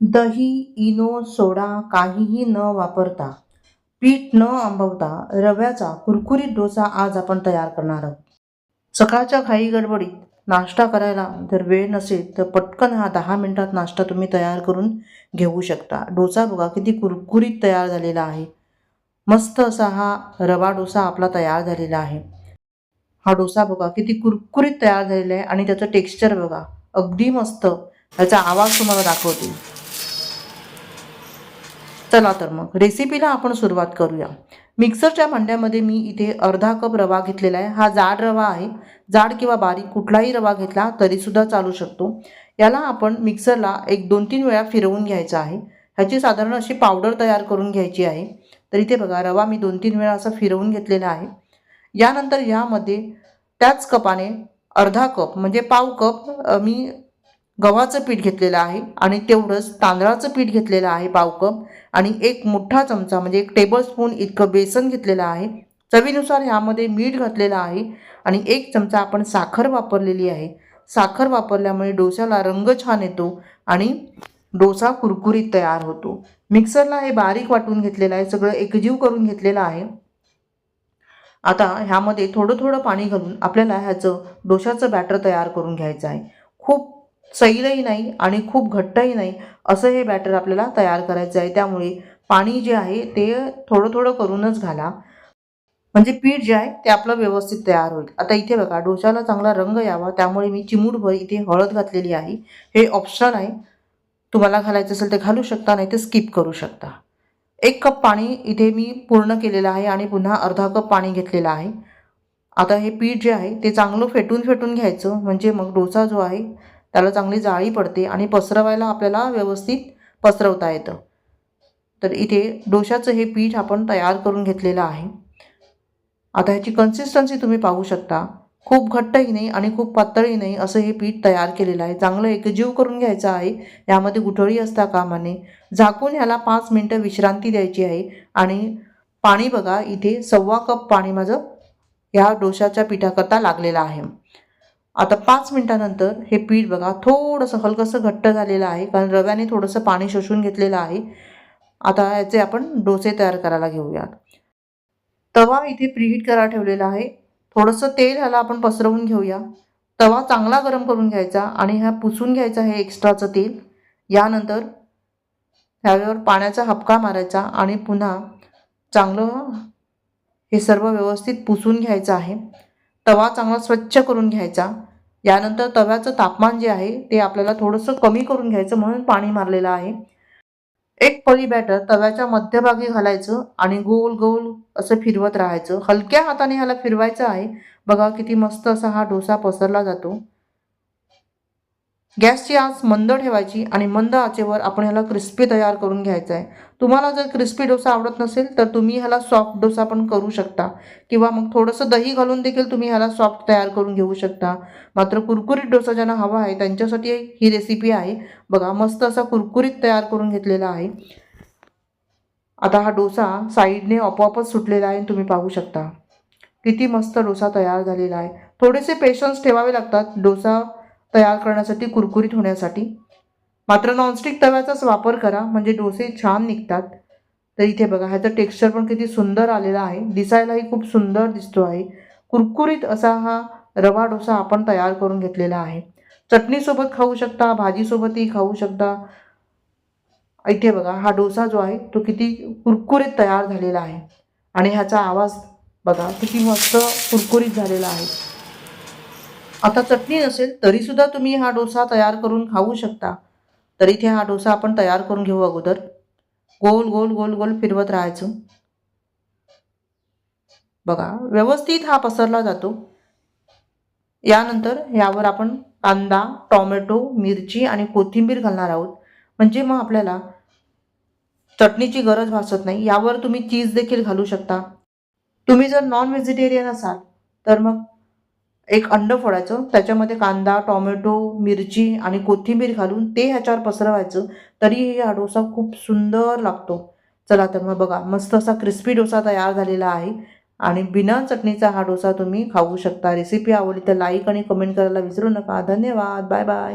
दही Eno soda काहीही न वापरता पीठ न आंबवता रव्याचा कुरकुरीत डोसा आज आपण तयार करणार आहोत. सकाळच्या घाई गडबडीत नाश्ता करायला जर वेळ नसेल तर पटकन हा दहा मिनिटात नाश्ता तुम्ही तयार करून घेऊ शकता. डोसा बघा किती कुरकुरीत तयार झालेला आहे. मस्त असा हा रवा डोसा आपला तयार झालेला आहे. हा डोसा बघा किती कुरकुरीत तयार झालेला आहे आणि त्याचं टेक्स्चर बघा अगदी मस्त. त्याचा आवाज तुम्हाला दाखवते. चला तर मग रेसिपीला आपण सुरुवात करूया. मिक्सरच्या भांड्यामध्ये मी इथे अर्धा कप रवा घेतलेला आहे. हा जाड रवा आहे. जाड किंवा बारीक कुठलाही रवा घेतला तरीसुद्धा चालू शकतो. याला आपण मिक्सरला एक दोन तीन वेळा फिरवून घ्यायचा आहे. ह्याची साधारण अशी पावडर तयार करून घ्यायची आहे. तर इथे बघा रवा मी दोन तीन वेळा असं फिरवून घेतलेला आहे. यानंतर ह्यामध्ये त्याच कपाने अर्धा कप म्हणजे पाव कप मी गव्हाचं पीठ घेतलेलं आहे आणि तेवढंच तांदळाचं पीठ घेतलेलं आहे पाव कप आणि एक मोठा चमचा म्हणजे एक टेबलस्पून इतकं बेसन घेतलेलं आहे. चवीनुसार ह्यामध्ये मीठ घातलेलं आहे आणि एक चमचा आपण साखर वापरलेली आहे. साखर वापरल्यामुळे डोस्याला रंग छान येतो आणि डोसा कुरकुरीत तयार होतो. मिक्सरला हे बारीक वाटून घेतलेलं आहे सगळं एकजीव करून घेतलेलं आहे. आता ह्यामध्ये थोडं थोडं पाणी घालून आपल्याला ह्याचं डोशाचं बॅटर तयार करून घ्यायचं आहे. खूप सैलही नाही आणि खूप घट्टही नाही असं हे बॅटर आपल्याला तयार करायचं आहे. त्यामुळे पाणी जे आहे ते थोडं थोडं करूनच घाला. म्हणजे पीठ जे आहे ते आपलं व्यवस्थित तयार होईल. आता इथे बघा डोशाला चांगला रंग यावा. त्यामुळे मी चिमूटभर इथे हळद घातलेली आहे. हे ऑप्शनल आहे. तुम्हाला घालायचं असेल तर घालू शकता नाही तर स्किप करू शकता. एक कप पाणी इथे मी पूर्ण केलेलं आहे आणि पुन्हा अर्धा कप पाणी घेतलेलं आहे. आता हे पीठ जे आहे ते चांगलं फेटून फेटून घ्यायचं. म्हणजे मग डोसा जो आहे त्याला चांगली जाळी पडते आणि पसरवायला आपल्याला व्यवस्थित पसरवता येतं. तर इथे डोशाचं हे पीठ आपण तयार करून घेतलेलं आहे. आता ह्याची कन्सिस्टन्सी तुम्ही पाहू शकता. खूप घट्टही नाही आणि खूप पातळही नाही असं हे पीठ तयार केलेलं आहे. चांगलं एकजीव करून घ्यायचं आहे. यामध्ये गुठळी असता कामाने. झाकून ह्याला पाच मिनटं विश्रांती द्यायची आहे. आणि पाणी बघा इथे सव्वा कप पाणी माझं ह्या डोशाच्या पिठाकरता लागलेलं आहे. आता पाच मिनटानंतर हे पीठ बघा थोडंसं हलकंसं घट्ट झालेलं आहे कारण रव्याने थोडंसं पाणी शोषून घेतलेलं आहे. आता याचे आपण डोसे तयार करायला घेऊयात. तवा इथे प्रीहीट करा ठेवलेला आहे. थोडंसं तेल ह्याला आपण पसरवून घेऊया. तवा चांगला गरम करून घ्यायचा आणि ह्या पुसून घ्यायचा हे एक्स्ट्राचं तेल. यानंतर ह्यावर पाण्याचा हपका मारायचा आणि पुन्हा चांगलं हे सर्व व्यवस्थित पुसून घ्यायचं आहे. तवा चांगला स्वच्छ करून घ्यायचा. यानंतर तव्याचं तापमान जे आहे ते आपल्याला थोडंसं कमी करून घ्यायचं म्हणून पाणी मारलेलं आहे. एक पळी बॅटर तव्याच्या मध्यभागी घालायचं आणि गोल गोल असं फिरवत राहायचं. हलक्या हाताने ह्याला फिरवायचं आहे. बघा किती मस्त असा हा डोसा पसरला जातो. गॅसची आच मंद ठेवायची आणि मंद आचेवर आपण ह्याला क्रिस्पी तयार करून घ्यायचा आहे तुम्हाला जर क्रिस्पी डोसा आवडत नसेल तर तुम्ही ह्याला सॉफ्ट डोसा पण करू शकता. किंवा मग थोडंसं दही घालून देखील तुम्ही ह्याला सॉफ्ट तयार करून घेऊ शकता. मात्र कुरकुरीत डोसा ज्यांना हवा आहे त्यांच्यासाठी ही रेसिपी आहे. बघा मस्त असा कुरकुरीत तयार करून घेतलेला आहे. आता हा डोसा साईडने आपोआपच सुटलेला आहे तुम्ही पाहू शकता. किती मस्त डोसा तयार झालेला आहे. थोडेसे पेशन्स ठेवावे लागतात. डोसा तयार करण्यासाठी कुरकुरीत होण्यासाठी. मात्र नॉनस्टिक तव्याचाच वापर करा म्हणजे डोसे छान निघतात. तर इथे बघा ह्याचं टेक्स्चर पण किती सुंदर आलेला आहे. दिसायलाही खूप सुंदर दिसतो आहे. कुरकुरीत असा हा रवा डोसा आपण तयार करून घेतलेला आहे. चटणीसोबत खाऊ शकता भाजीसोबतही खाऊ शकता. इथे बघा हा डोसा जो आहे तो किती कुरकुरीत तयार झालेला आहे. आणि ह्याचा आवाज बघा किती मस्त कुरकुरीत झालेला आहे. आता चटणी नसेल तरीसुद्धा तुम्ही हा डोसा तयार करून खाऊ शकता. तर इथे हा डोसा आपण तयार करून घेऊ अगोदर. गोल गोल गोल गोल फिरवत राहायचं. बघा व्यवस्थित हा पसरला जातो. यानंतर यावर आपण कांदा टॉमॅटो मिरची आणि कोथिंबीर घालणार आहोत. म्हणजे मग आपल्याला चटणीची गरज भासत नाही. यावर तुम्ही चीज देखील घालू शकता. तुम्ही जर नॉन व्हेजिटेरियन असाल तर मग एक अंड फोडायचं त्याच्यामध्ये कांदा टॉमॅटो मिरची आणि कोथिंबीर घालून ते ह्याच्यावर पसरवायचं. तरीही हा डोसा खूप सुंदर लागतो. चला तर मग बघा मस्त असा क्रिस्पी डोसा तयार झालेला आहे. आणि बिना चटणीचा हा डोसा तुम्ही खाऊ शकता. रेसिपी आवडली तर लाईक आणि कमेंट करायला विसरू नका. धन्यवाद. Bye bye